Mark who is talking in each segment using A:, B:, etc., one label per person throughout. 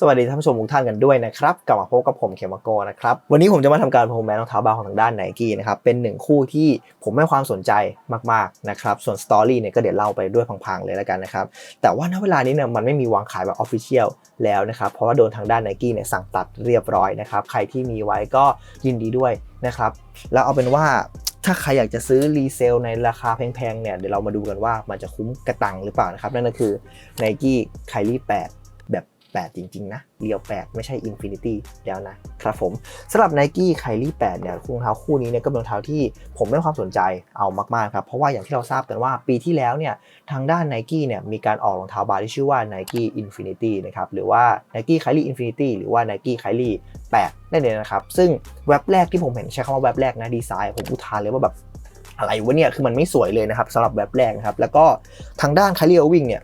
A: สวัสดีท่านผู้ชมทุกท่านกันด้วยนะครับกลับมาพบกับผมเคมโกนะครับวันนี้ผมจะมาทำการพรมแมนรองเท้าบาของทางด้านไนกี้นะครับเป็นหนึ่งคู่ที่ผมให้ความสนใจมากๆนะครับส่วนสตอรี่เนี่ยก็เดี๋ยวเล่าไปด้วยพังๆเลยแล้วกันนะครับแต่ว่าณเวลานี้เนี่ยมันไม่มีวางขายแบบออฟฟิเชียลแล้วนะครับเพราะว่าโดนทางด้านไนกี้เนี่ยสั่งตัดเรียบร้อยนะครับใครที่มีไว้ก็ยินดีด้วยนะครับแล้วเอาเป็นว่าถ้าใครอยากจะซื้อรีเซลในราคาแพงๆเนี่ยเดี๋ยวเรามาดูกันว่ามันจะคุ้มกระตังหรือเปล่านะครับนั่นก็คือ Nike Kyrie 8แบบ8 8 จริง ๆ นะเรียว 8 ไม่ใช่ Infinity แล้วนะครับผมสำหรับ Nike Kyrie 8เนี่ยรองเท้าคู่นี้เนี่ยก็เป็นรองเท้าที่ผมให้ความสนใจเอามากๆครับ เพราะว่าอย่างที่เราทราบกันว่าปีที่แล้วเนี่ยทางด้าน Nike เนี่ยมีการออกรองเท้าบาร์ที่ชื่อว่า Nike Infinity นะครับหรือว่า Nike Kyrie Infinity หรือว่า Nike Kyrie 8นั่นเองนะครับซึ่งเว็บแรกที่ผมเห็นใช้คำว่าเว็บแรกนะดีไซน์ผมอุทานเลยว่าแบบอะไรวะเนี่ย คือมันไม่สวยเลยนะครับสำหรับเว็บแรกนะครับ แล้วก็ทางด้าน Kyrie Irving เนี่ย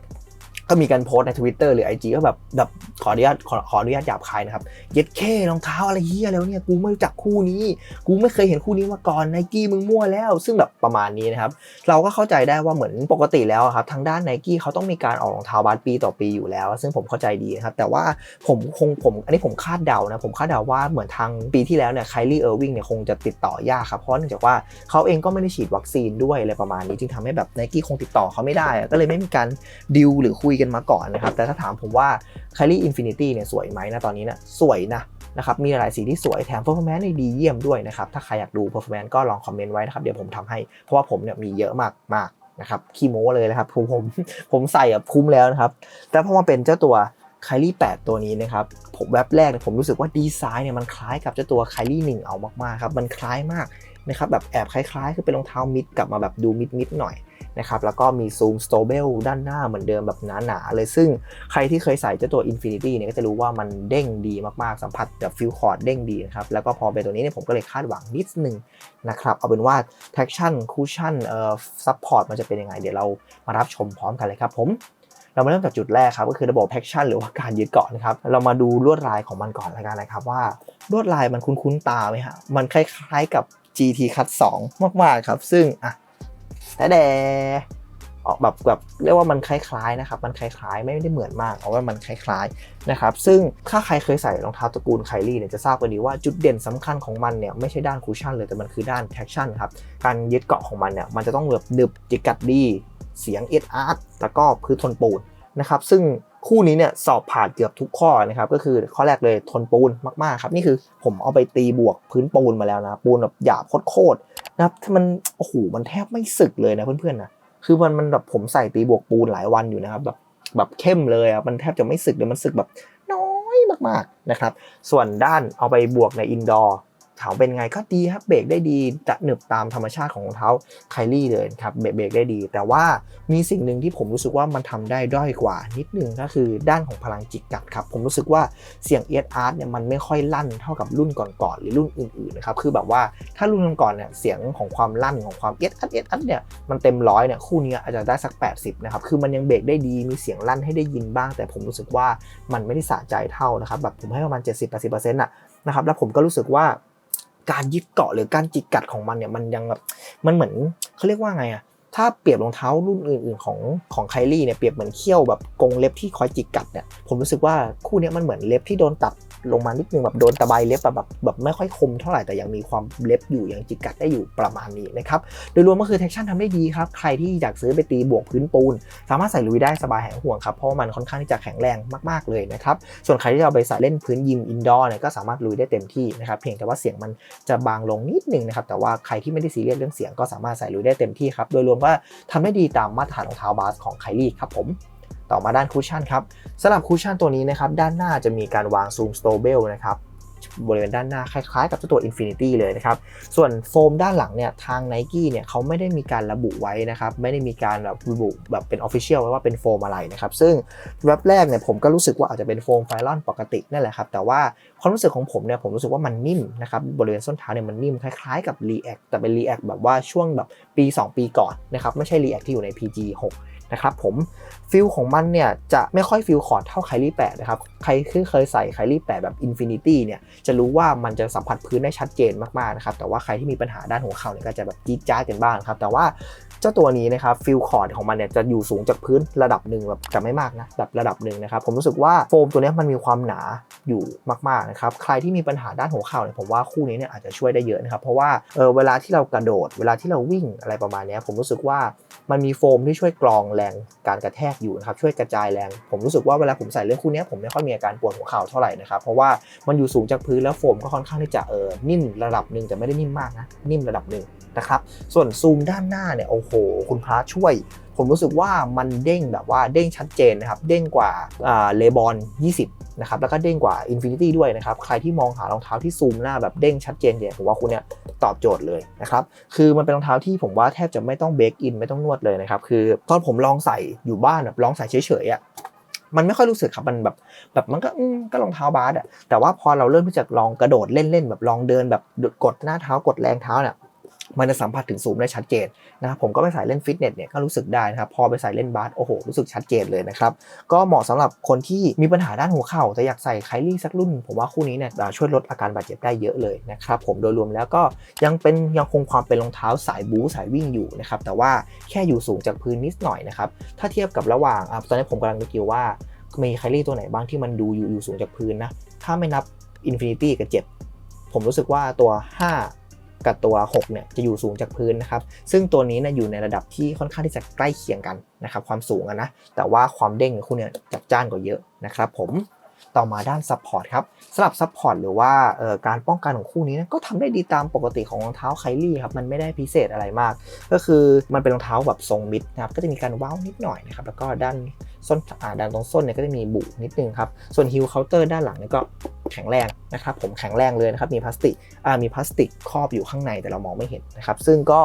A: ก็มีการโพสต์ใน Twitter หรือ IG ก็แบบแบบขออนุญาตขอขออนุญาตหยาบคายนะครับเย็ดแค่รองเท้าอะไรเฮียแล้วเนี่ย กูไม่รู้จักคู่นี้ กูไม่เคยเห็นคู่นี้มาก่อนไนกี้มึงมั่วแล้ว ซึ่งแบบประมาณนี้นะครับ เราก็เข้าใจได้ว่าเหมือนปกติแล้วครับ ทางด้านไนกี้เขาต้องมีการออกรองเท้าบาสปีต่อปีอยู่แล้ว ซึ่งผมเข้าใจดีนะครับ แต่ว่าผมคงผม อันนี้ผมคาดเดานะผมคาดเดาว่าเหมือนทางปีที่แล้วเนี่ยไคลี่เออร์วิงเนี่ยคงจะติดต่อยากครับเพราะเนื่องจากว่าเขาเองก็ไม่ได้ฉีดวัคซีนด้วยอะไรประมาณนี้จึงทำให้แบบไนกี้คงติดต่อเขาไม่ได้ก็เลยไม่มีการดิวหรือคุยกันมาก่อนนะครับ แต่ถ้าถามผมว่า k y l i e Infinity เนี่ยสวยไหมนะตอนนี้นะสวยนะนะครับมีหลายสีที่สวยแถม performance ด้ดีเยี่ยมด้วยนะครับ ถ้าใครอยากดู performance ก็ลองคอมเมนต์ไว้นะครับ เดี๋ยวผมทำให้ เพราะว่าผมเนี่ยมีเยอะมากมากนะครับขี้โม้เลยนะครับผมผมผมใส่แบบคุ้มแล้วนะครับ แต่พอมาเป็นเจ้าตัว k y l i e 8ตัวนี้นะครับ ผมแวบแรกเนี่ยผมรู้สึกว่าดีไซน์เนี่ยมันคล้ายกับเจ้าตัว k y l i e 1เอามากๆครับ มันคล้ายมากนะครับแบบแอบคล้ายๆ คือเป็นรองเท้ามิดกลับมาแบบดูมิดๆหน่อย นะครับแล้วก็มีซูมสโตเบลด้านหน้าเหมือนเดิมแบบหนาๆเลยซึ่งใครที่เคยใส่เจ้าตัว Infinity เนี่ยก็จะรู้ว่ามันเด้งดีมากๆสัมผัสแบบฟิลคอร์ดเด้งดีนะครับแล้วก็พอเป็นตัวนี้เนี่ยผมก็เลยคาดหวังนิดนึงนะครับเอาเป็นว่า traction cushion เอ่อ support มันจะเป็นยังไง เดี๋ยวเรามารับชมพร้อมกันเลยครับผมเรามาเริ่มจากจุดแรกครับก็คือระบบ traction หรือว่าการยึดเกาะนะครับเรามาดูลวดลายของมันก่อนละกันนะครับว่าลวดลายมันคุ้นๆตาไหมฮะมันคล้ายๆกับ GT Cut 2 มากๆครับ ซึ่งอะ แต่แดออกแบบแบบเรียกว่ามันคล้ายๆนะครับ มันคล้ายๆ ไม่ได้เหมือนมากเอาว่ามันคล้ายๆนะครับ ซึ่งถ้าใครเคยใส่รองเท้าตระกูลไคลี่เนี่ยจะทราบกันดีว่าจุดเด่นสำคัญของมันเนี่ยไม่ใช่ด้านคูชั่นเลยแต่มันคือด้านแท็กชั่นครับ การยึดเกาะของมันเนี่ยมันจะต้องแบบหนึบจิกัดดี เสียงเอ็ดอาร์ตแล้วก็พื้นทนปูนนะครับ ซึ่งคู่นี้เนี่ยสอบผ่านเกือบทุกข้อนะครับ ก็คือข้อแรกเลยทนปูนมากๆครับนี่คือผมเอาไปตีบวกพื้นปูนมาแล้วนะ ปูนแบบหยาบโคตร นะครับมันโอ้โหมันแทบไม่สึกเลยนะเพื่อนๆนะคือมันมันแบบผมใส่ตีบวกปูนหลายวันอยู่นะครับแบบแบบเข้มเลยอะมันแทบจะไม่สึกเลยมันสึกแบบน้อยมากๆนะครับ ส่วนด้านเอาไปบวกในอินดอร์ ถามเป็นไงก็ดีครับเบรกได้ดีจะหนึบตามธรรมชาติของรองเท้าไคลี่เลยครับเบรกได้ดี แต่ว่ามีสิ่งหนึ่งที่ผมรู้สึกว่ามันทำได้ด้อยกว่า นิดนึงก็คือด้านของพลังจิกกัดครับ ผมรู้สึกว่าเสียงเอสอาร์เนี่ยมันไม่ค่อยลั่นเท่ากับรุ่นก่อนๆหรือรุ่นอื่นๆนะครับคือแบบว่าถ้ารุ่นก่อนเนี่ยเสียงของความลั่นของความเอสอาร์เอสอาร์เนี่ยมันเต็มร้อยเนี่ยคู่นี้อาจจะได้สัก 80นะครับคือมันยังเบรกได้ดีมีเสียงลั่นให้ได้ยินบ้าง แต่ผมรู้สึกว่ามันไม่ได้สะใจเท่านะครับแบบผมให้ประมาณ 70-80%น่ะนะครับแล้วผมก็รู้สึกว่า การยึดเกาะหรือการจิกกัดของมันเนี่ยมันยังแบบมันเหมือนเขาเรียกว่าไงอะถ้าเปรียบรองเท้ารุ่นอื่น ๆ ของของไคลี่เนี่ยเปรียบเหมือนเขี้ยวแบบกรงเล็บที่คอยจิกกัดเนี่ยผมรู้สึกว่าคู่นี้มันเหมือนเล็บที่โดนตัด ลงมานิดนึงแบบโดนตะไบเล็บแบบแบบไม่ค่อยคมเท่าไหร่แต่ยังมีความเล็บอยู่ยังจิกกัดได้อยู่ประมาณนี้นะครับโดยรวมก็คือ traction ทำได้ดีครับ ใครที่อยากซื้อไปตีบวกพื้นปูน สามารถใส่ลุยได้สบายแหายห่วงครับเพราะว่ามันค่อนข้างที่จะแข็งแรงมากๆเลยนะครับส่วนใครที่เอาไปใส่เล่นพื้นยิมอินดอร์เนี่ยก็สามารถลุยได้เต็มที่นะครับเพียงแต่ว่าเสียงมันจะบางลงนิดนึงนะครับแต่ว่าใครที่ไม่ได้ซีเรียสเรื่องเสียงก็สามารถใส่ลุยได้เต็มที่ครับโดยรวมว่าทำได้ดีตามมาตรฐานรองเท้าบาสของไคลี่ครับผม ต่อมาด้านคูชั่นครับสำหรับคูชั่นตัวนี้นะครับด้านหน้าจะมีการวางซูมสโตเบลนะครับบริเวณด้านหน้าคล้ายๆ กับตัว Infinity เลยนะครับ ส่วนโฟมด้านหลังเนี่ยทาง n i กี้เนี่ยเขาไม่ได้มีการระบุไว้นะครับ ไม่ได้มีการแบบระบุแบบเป็น Official ไว้ว่าเป็นโฟมอะไรนะครับ ซึ่งแวบแรกเนี่ยผมก็รู้สึกว่าอาจจะเป็นโฟมไฟลอนปกตินั่นแหละครับ แต่ว่าความรู้สึกของผมเนี่ยผมรู้สึกว่ามันนิ่มนะครับ บริเวณส้นเท้าเนี่ยมันนิ่มคล้ายๆกับ React แต่เป็น React แบบว่าช่วงแบบปี 2 ปีก่อนนะครับไม่ใช่ React ที่อยู่ใน PG 6 นะครับผมฟิลของมันเนี่ยจะไม่ค่อยฟิลคอร์ดเท่าไคลี่8นะครับใครที่เคยใส่ไคลี่8แบบ Infinity เนี่ยจะรู้ว่ามันจะสัมผัสพื้นได้ชัดเจนมากๆนะครับแต่ว่าใครที่มีปัญหาด้านหัวเข่าเนี่ยก็จะแบบจี๊ดจ้าดกันบ้างครับแต่ว่าเจ้าตัวนี้นะครับฟิลคอร์ดของมันเนี่ยจะอยู่สูงจากพื้นระดับหนึ่งแบบแต่ไม่มากนะแบบระดับหนึ่งนะครับผมรู้สึกว่าโฟมตัวนี้มันมีความหนาอยู่มากๆนะครับใครที่มีปัญหาด้านหัวเข่าเนี่ยผมว่าคู่นี้เนี่ยอาจจะช่วยได้เยอะนะครับเพราะว่าเออเวลาที่เรากระโดด เวลาที่เราวิ่งอะไรประมาณนี้ผมรู้สึกว่า มันมีโฟมที่ช่วยกรองแรงการกระแทกอยู่นะครับช่วยกระจายแรง ผมรู้สึกว่าเวลาผมใส่เรื่องคู่นี้ผมไม่ค่อยมีอาการปวดหัวเข่าเท่าไหร่นะครับเพราะว่ามันอยู่สูงจากพื้นแล้วโฟมก็ค่อนข้างที่จะเออนิ่มระดับหนึ่งแต่ไม่ได้นิ่มมากนะนิ่มระดับหนึ่งนะครับส่วนซูมด้านหน้าเนี่ยโอ้โห คุณพระช่วย ผมรู้สึกว่ามันเด้งแบบว่าเด้งชัดเจนนะครับเด้งกว่าเลบอน 20 นะครับแล้วก็เด้งกว่า Infinity ด้วยนะครับ ใครที่มองหารองเท้าที่ซูมหน้าแบบเด้งชัดเจนเนี่ยผมว่าคุณเนี่ยตอบโจทย์เลยนะครับคือมันเป็นรองเท้าที่ผมว่าแทบจะไม่ต้องเบรกอินไม่ต้องนวดเลยนะครับคือตอนผมลองใส่อยู่บ้านแบบลองใส่เฉยๆอะมันไม่ค่อยรู้สึกครับมันแบบแบบมันก็ก็รองเท้าบาสอะแต่ว่าพอเราเริ่มที่จะลองกระโดดเล่นๆแบบลองเดินแบบกดหน้าเท้ากดแรงเท้าเนี่ย มันจะสัมผัสถึงซูมได้ชัดเจนนะครับผมก็ไปใส่เล่นฟิตเนสเนี่ยก็รู้สึกได้นะครับพอไปใส่เล่นบาสโอ้โหรู้สึกชัดเจนเลยนะครับก็เหมาะสำหรับคนที่มีปัญหาด้านหัวเข่าแต่อยากใส่ไคลี่สักรุ่น ผมว่าคู่นี้เนี่ยช่วยลดอาการบาดเจ็บได้เยอะเลยนะครับผมโดยรวมแล้วก็ยังเป็นยังคงความเป็นรองเท้าสายบู๊สายวิ่งอยู่นะครับแต่ว่าแค่อยู่สูงจากพื้นนิดหน่อยนะครับถ้าเทียบกับระหว่างตอนนี้ผมกำลังนึกอยู่ว่ามีไคลี่ตัวไหนบ้างที่มันดูอยู่อยู่สูงจากพื้นนะถ้าไม่นับ Infinity กับ7ผมรู้สึกว่าตัว 5 กับตัว6เนี่ยจะอยู่สูงจากพื้นนะครับซึ่งตัวนี้นะอยู่ในระดับที่ค่อนข้างที่จะใกล้เคียงกันนะครับความสูงนะแต่ว่าความเด้งของคุณเนี่ยจัดจ้านกว่าเยอะนะครับผมต่อมาด้านซัพพอร์ตครับสำหรับซัพพอร์ตหรือว่าการป้องกันของคู่นี้นะก็ทำได้ดีตามปกติของรองเท้าไคลี่ครับมันไม่ได้พิเศษอะไรมาก ก็คือมันเป็นรองเท้าแบบทรงมิดนะครับก็จะมีการว้าวนิดหน่อยนะครับแล้วก็ด้าน ส้นด้านตรงส้นเนี่ยก็จะมีบุนิดนึงครับ ส่วนฮิลเคาน์เตอร์ด้านหลังเนี่ยก็แข็งแรงนะครับผมแข็งแรงเลยนะครับ มีพลาสติกอ่ามีพลาสติกครอบอยู่ข้างในแต่เรามองไม่เห็นนะครับ ซึ่งก็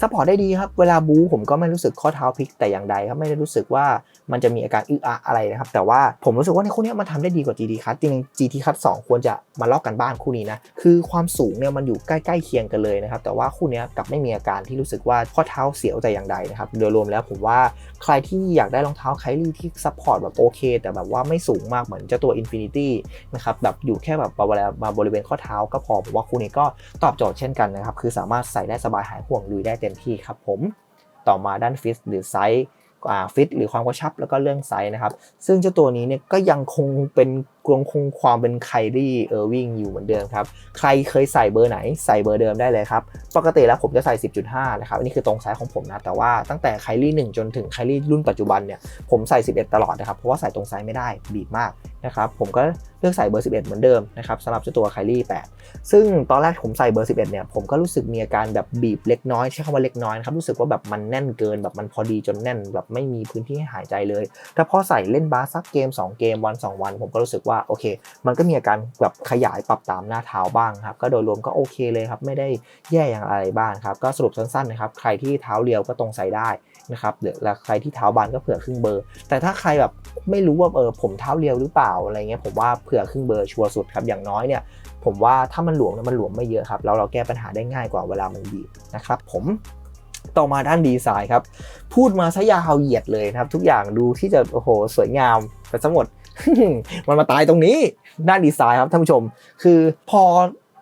A: ซัพพอร์ตได้ดีครับ เวลาบูผมก็ไม่รู้สึกข้อเท้าพลิกแต่อย่างใดครับ ไม่ได้รู้สึกว่ามันจะมีอาการอึอะอะไรนะครับ แต่ว่าผมรู้สึกว่าในคู่นี้มันทำได้ดีกว่า GT Cut จริง GT Cut 2ควรจะมาลอกกันบ้านคู่นี้นะ คือความสูงเนี่ยมันอยู่ใกล้ๆเคียงกันเลยนะครับ แต่ว่าคู่นี้กลับไม่มีอาการที่รู้สึกว่าข้อเท้าเสียวแต่อย่างใดนะครับ โดยรวมแล้วผมว่าใครที่อยากได้รองเท้าไคลี่ที่ซัพพอร์ตแบบโอเค แต่แบบว่าไม่สูงมากเหมือนเจ้าตัว Infinity นะครับแบบอยู่แค่แบบมาบริเวณข้อเท้าก็พอผมว่าคู่นี้ก็ตอบโจทย์เช่นกันนะครับ คือสามารถใส่ได้สบายหายห่วงลุยได้เต็มที่ครับผมต่อมาด้านฟิตหรือไซส์ฟิตหรือความกระชับแล้วก็เรื่องไซส์นะครับ ซึ่งเจ้าตัวนี้เนี่ยก็ยังคงเป็น คงคงความเป็นไคลี่เออร์วิงอยู่เหมือนเดิมครับ ใครเคยใส่เบอร์ไหนใส่เบอร์เดิมได้เลยครับ ปกติแล้วผมจะใส่ 10.5 นะครับ อันนี้คือตรงไซส์ของผมนะ แต่ว่าตั้งแต่ไคลี่ 1 จนถึงไคลี่รุ่นปัจจุบันเนี่ย ผมใส่ 11 ตลอดนะครับ เพราะว่าใส่ตรงไซส์ไม่ได้บีบมากนะครับ ผมก็เลือกใส่เบอร์ 11 เหมือนเดิมนะครับสำหรับตัวไคลี่ 8 ซึ่งตอนแรกผมใส่เบอร์ 11 เนี่ย ผมก็รู้สึกมีอาการแบบบีบเล็กน้อย ใช้คำว่าเล็กน้อยนะครับ รู้สึกว่าแบบมันแน่นเกินแบบมันพอดีจนแน่นแบบไม่มีพื้นที่ให้หายใจเลยถ้าพอใส่เล่นบาสักเกม 2 เกมวัน 2 วัน ผมก็รู้สึกว่าโอเค มันก็มีอาการแบบขยายปรับตามหน้าเท้าบ้างครับก็โดยรวมก็โอเคเลยครับไม่ได้แย่อย่างอะไรบ้างครับก็สรุปสั้นๆนะครับใครที่เท้าเรียวก็ตรงใส่ได้นะครับหรือใครที่เท้าบานก็เผื่อครึ่งเบอร์ แต่ถ้าใครแบบไม่รู้ว่าเออผมเท้าเรียวหรือเปล่าอะไรเงี้ยผมว่าเผื่อครึ่งเบอร์ชัวร์สุดครับอย่างน้อยเนี่ยผมว่าถ้ามันหลวมเนี่ยมันหลวมไม่เยอะครับแล้วเราแก้ปัญหาได้ง่ายกว่าเวลามันบีบนะครับผมต่อมาด้านดีไซน์ครับ พูดมาซะยาวเหยียดเลยครับ ทุกอย่างดูที่จะโอ้โหสวยงามไปทั้งหมด มันมาตายตรงนี้ด้านดีไซน์ครับท่านผู้ชม คือพอ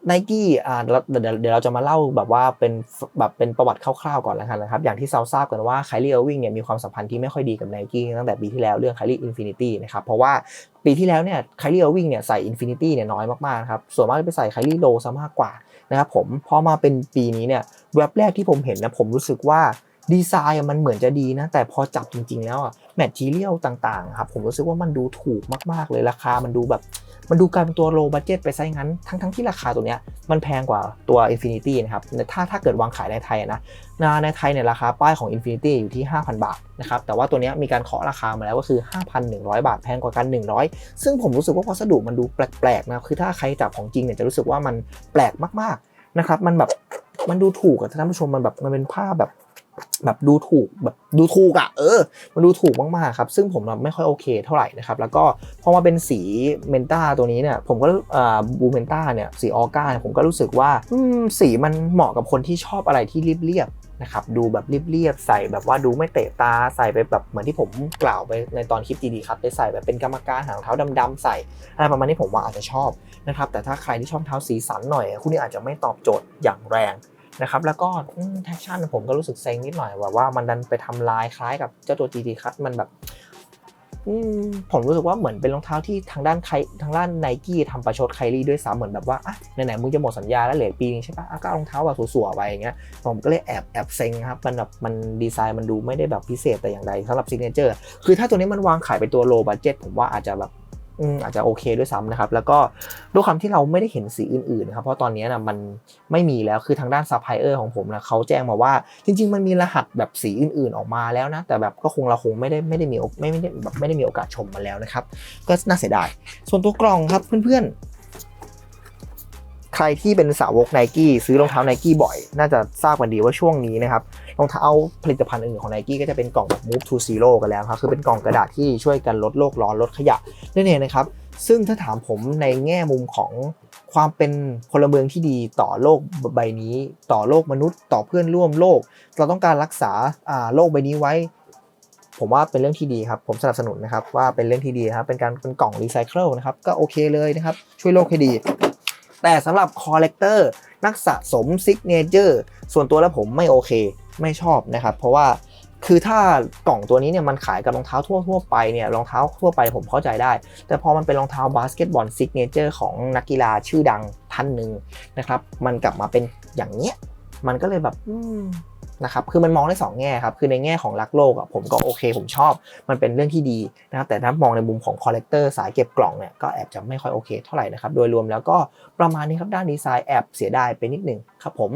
A: ไนกี้อ่าเดี๋ยวเดี๋ยวเราจะมาเล่าแบบว่าเป็นแบบเป็นประวัติคร่าวๆก่อนแล้วกันนะครับ อย่างที่เราทราบกันว่าไคลี่เออร์วิงเนี่ยมีความสัมพันธ์ที่ไม่ค่อยดีกับไนกี้ตั้งแต่ปีที่แล้วเรื่องไคลี่อินฟินิตี้นะครับ เพราะว่าปีที่แล้วเนี่ยไคลี่เออร์วิงเนี่ยใส่อินฟินิตี้เนี่ยน้อยมากๆครับ ส่วนมากจะไปใส่ไคลี่โลซะมากกว่านะครับผม พอมาเป็นปีนี้เนี่ยเว็บแรกที่ผมเห็นนะผมรู้สึกว่าดีไซน์มันเหมือนจะดีนะแต่พอจับจริงๆแล้วอะ แมททีเรียลต่างๆครับผมรู้สึกว่ามันดูถูกมากๆเลยราคามันดูแบบ มันดูกลายเป็นตัวโลบัจเจตไปซะงั้น ทั้งๆที่ราคาตัวเนี้ยมันแพงกว่าตัว Infinity นะครับถ้าถ้าเกิดวางขายในไทยนะในไทยเนี่ยราคาป้ายของ Infinity อยู่ที่ 5,000 บาทนะครับแต่ว่าตัวนี้มีการเคาะราคามาแล้วก็คือ 5,100 บาทแพงกว่ากัน 100 ซึ่งผมรู้สึกว่าวัสดุมันดูแปลกๆนะคือถ้าใครจับของจริงเนี่ยจะรู้สึกว่ามันแปลกมากๆนะครับมันแบบมันดูถูกอะท่านผู้ชมมันแบบมันเป็นผ้าแบบ แบบดูถูกแบบดูถูกอะเออ มันดูถูกมากๆครับ ซึ่งผมไม่ค่อยโอเคเท่าไหร่นะครับ แล้วก็พอมาเป็นสีเมนต้าตัวนี้เนี่ย ผมก็อ่าบูเมนต้าเนี่ยสีออก้าผมก็รู้สึกว่าสีมันเหมาะกับคนที่ชอบอะไรที่เรียบๆนะครับ ดูแบบเรียบๆใส่แบบว่าดูไม่เตะตาใส่ไปแบบเหมือนที่ผมกล่าวไปในตอนคลิปดีๆครับได้ใส่แบบเป็นกรรมการหางเท้าดำๆใส่อะไรประมาณนี้ผมว่าอาจจะชอบนะครับแต่ถ้าใครที่ชอบเท้าสีสันหน่อยคุณนี่อาจจะไม่ตอบโจทย์อย่างแรง นะครับแล้วก็แท็กชั่นผมก็รู้สึกเซ็งนิดหน่อยว่าว่ามันดันไปทำลายคล้ายกับเจ้าตัว GT คัทมันแบบผมรู้สึกว่าเหมือนเป็นรองเท้าที่ทางด้านไคทางด้านไนกี้ทำประชดไคลี่ด้วยซ้ำเหมือนแบบว่าอะไหนๆมึงจะหมดสัญญาแล้วเหลือปีนึงใช่ปะอะก็เอารองเท้าแบบสวยๆไปอย่างเงี้ยผมก็เลยแอบแอบเซ็งครับมันแบบมันดีไซน์มันดูไม่ได้แบบพิเศษแต่อย่างใดสำหรับซิกเนเจอร์คือถ้าตัวนี้มันวางขายเป็นตัวโลบั d เจ็ตผมว่าอาจจะแบบ อาจจะโอเคด้วยซ้ำนะครับ แล้วก็ด้วยความที่เราไม่ได้เห็นสีอื่นๆนะครับ เพราะตอนนี้นะมันไม่มีแล้วคือทางด้านซัพพลายเออร์ของผมนะเขาแจ้งมาว่า จริง ๆ มันมีรหัสแบบสีอื่นๆออกมาแล้วนะ แต่แบบก็คงเราคงไม่ได้ไม่ได้มีไม่ไม่ได้แบบไม่ได้มีโอกาสชมมันแล้วนะครับ ก็น่าเสียดาย ส่วนตัวกล่องครับเพื่อนๆ ใครที่เป็นสาวกไนกี้ซื้อรองเท้าไนกี้บ่อย น่าจะทราบกันดีว่าช่วงนี้นะครับรองเท้าผลิตภัณฑ์อื่นของไนกี้ก็จะเป็นกล่องแบบ move to zero กันแล้วครับ คือเป็นกล่องกระดาษที่ช่วยกันลดโลกร้อนลดขยะนั่นเองนะครับซึ่งถ้าถามผมในแง่มุมของความเป็นพลเมืองที่ดีต่อโลกใบนี้ ต่อโลกมนุษย์ ต่อเพื่อนร่วมโลก เราต้องการรักษาโลกใบนี้ไว้ ผมว่าเป็นเรื่องที่ดีครับ ผมสนับสนุนนะครับว่าเป็นเรื่องที่ดีครับเป็นการเป็นกล่องรีไซเคิลนะครับก็โอเคเลยนะครับช่วยโลกให้ดี แต่สำหรับคอลเลกเตอร์นักสะสมซิกเนเจอร์ส่วนตัวแล้วผมไม่โอเค ไม่ชอบนะครับ เพราะว่าคือถ้ากล่องตัวนี้เนี่ยมันขายกับรองเท้าทั่วทั่วไปเนี่ยรองเท้าทั่วไปผมเข้าใจได้ แต่พอมันเป็นรองเท้าบาสเกตบอลซิกเนเจอร์ของนักกีฬาชื่อดังท่านหนึ่งนะครับ มันกลับมาเป็นอย่างเนี้ยมันก็เลยแบบ นะครับคือมันมองได้สองแง่ครับคือในแง่ของรักโลกอะผมก็โอเค ผมชอบมันเป็นเรื่องที่ดีนะครับแต่ถ้ามองในมุมของคอลเลกเตอร์สายเก็บกล่องเนี่ยก็แอบจะไม่ค่อยโอเคเท่าไหร่นะครับโดยรวมแล้วก็ประมาณนี้ครับด้านดีไซน์แอบเสียดายไปนิดหนึ่งครับผม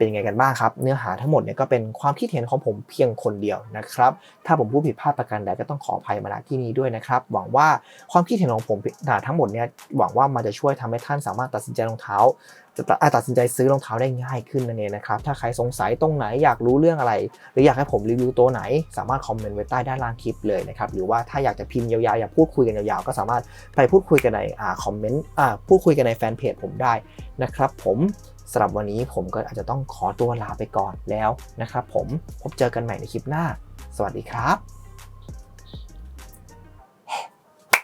A: เป็นยังไงกันบ้างครับ เนื้อหาทั้งหมดเนี่ยก็เป็นความคิดเห็นของผมเพียงคนเดียวนะครับ ถ้าผมพูดผิดพลาดประการใดก็ต้องขออภัยมาณที่นี้ด้วยนะครับ หวังว่าความคิดเห็นของผมทั้งหมดเนี่ยหวังว่ามันจะช่วยทำให้ท่านสามารถตัดสินใจรองเท้าจะตัดอะตัดสินใจซื้อรองเท้าได้ง่ายขึ้นนั่นเองนะครับ ถ้าใครสงสัยตรงไหนอยากรู้เรื่องอะไร หรืออยากให้ผมรีวิวตัวไหน สามารถคอมเมนต์ไว้ใต้ด้านล่างคลิปเลยนะครับ หรือว่าถ้าอยากจะพิมพ์ยาวๆ อยากพูดคุยกันยาวๆ ก็สามารถไปพูดคุยกันในอ่าคอมเมนต์อ่าพูดคุยกันในแฟนเพจผมได้นะครับผม สำหรับวันนี้ผมก็อาจจะต้องขอตัวลาไปก่อนแล้วนะครับผมพบเจอกันใหม่ในคลิปหน้า สวัสดีครับ